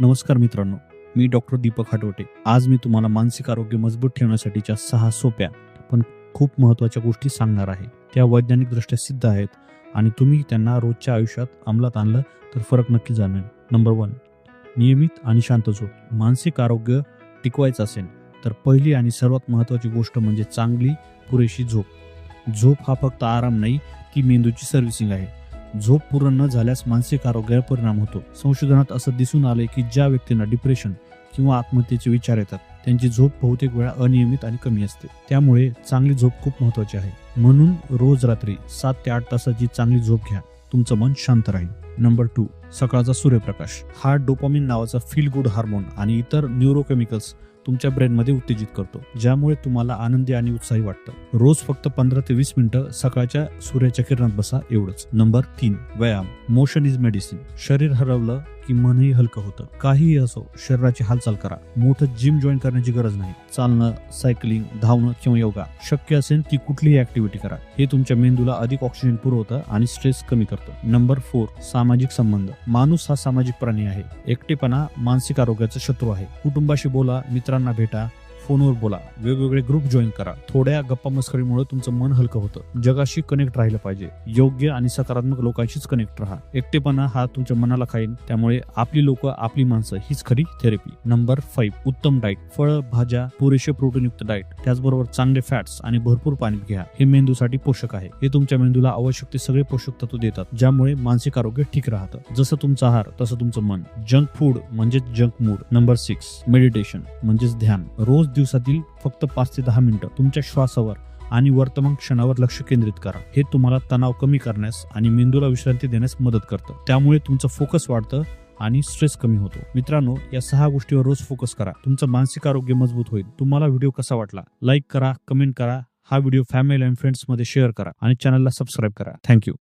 नमस्कार मित्रांनो मी डॉक्टर दीपक हाटवटे आज मी तुम्हाला मानसिक आरोग्य मजबूत ठेवण्यासाठीच्या सहा सोप्या पण खूप महत्त्वाच्या गोष्टी सांगणार आहे. त्या वैज्ञानिकदृष्ट्या सिद्ध आहेत आणि तुम्ही त्यांना रोजच्या आयुष्यात अंमलात आणलं तर फरक नक्की जाणवेल. नंबर वन नियमित आणि शांत झोप. मानसिक आरोग्य टिकवायचं असेल तर पहिली आणि सर्वात महत्त्वाची गोष्ट म्हणजे चांगली पुरेशी झोप. झोप हा फक्त आराम नाही ती मेंदूची सर्व्हिसिंग आहे. झोप पूर्ण न झाल्यास मानसिक आरोग्यावर परिणाम होतो. संशोधनात असं दिसून आलंय की ज्या व्यक्तींना डिप्रेशन किंवा आत्महत्येचे विचार येतात त्यांची झोप बहुतेक वेळा अनियमित आणि कमी असते. त्यामुळे चांगली झोप खूप महत्वाची आहे. म्हणून रोज रात्री सात ते आठ तासाची चांगली झोप घ्या. तुमचं मन शांत राहील. नंबर टू सकाळचा सूर्यप्रकाश. हा डोपामिन नावाचा फील गुड हार्मोन आणि इतर न्यूरोकेमिकल्स तुमच्या ब्रेनमध्ये उत्तेजित करतो ज्यामुळे तुम्हाला आनंदी आणि उत्साही वाटतं. रोज फक्त पंधरा ते वीस मिनिटं सकाळच्या सूर्याच्या किरणात बसा एवढंच. नंबर तीन व्यायाम. मोशन इज मेडिसिन शरीर हरवलं की मनही हलकं होतं. काहीही असो शरीराची हालचाल करा. मोठं जिम जॉईन करण्याची गरज नाही. चालणं सायकलिंग धावणं किंवा योगा शक्य असेल ती कुठलीही ऍक्टिव्हिटी करा. हे तुमच्या मेंदूला अधिक ऑक्सिजन पुरवतं आणि स्ट्रेस कमी करतं. नंबर फोर सामाजिक संबंध. माणूस हा सामाजिक प्राणी आहे. एकटेपणा मानसिक आरोग्याचा शत्रू आहे. कुटुंबाशी बोला मित्रांना भेटा फोनवर बोला. वेगवेगळे ग्रुप जॉईन करा. थोड्या गप्पा मस्करीमुळे तुमचं मन हलकं होतं. जगाशी कनेक्ट राहिलं पाहिजे. योग्य आणि सकारात्मक लोकांशीच कनेक्ट राहा. एकटेपणा हा तुमच्या मनाला खाईन. त्यामुळे आपली लोक आपली माणसं हीच खरी थेरपी नंबर फाईव्ह उत्तम डाईट फळ भाज्या पुरेसे प्रोटीनयुक्त डाईट त्याचबरोबर चांगले फॅट्स आणि भरपूर पाणी घ्या. हे मेंदूसाठी पोषक आहे. हे तुमच्या मेंदूला आवश्यक ते सगळे पोषक तत्व देतात. ज्यामुळे मानसिक आरोग्य ठीक राहतं. जसं तुमचा आहार तसं तुमचं मन. जंक फूड म्हणजेच junk mood number six meditation म्हणजेच ध्यान. रोज दिवसातील फक्त पाच ते दहा मिनिटं तुमच्या श्वासावर आणि वर्तमान क्षणावर लक्ष केंद्रित करा. हे तुम्हाला तणाव कमी करण्यास आणि मेंदूला विश्रांती देण्यास मदत करतं. त्यामुळे तुमचं फोकस वाढतं आणि स्ट्रेस कमी होतो. मित्रांनो या सहा गोष्टीवर रोज फोकस करा. तुमचं मानसिक आरोग्य मजबूत होईल. तुम्हाला व्हिडिओ कसा वाटला? लाईक करा कमेंट करा. हा व्हिडिओ फॅमिली अँड फ्रेंड्समध्ये शेअर करा आणि चॅनलला सबस्क्राईब करा. थँक्यू.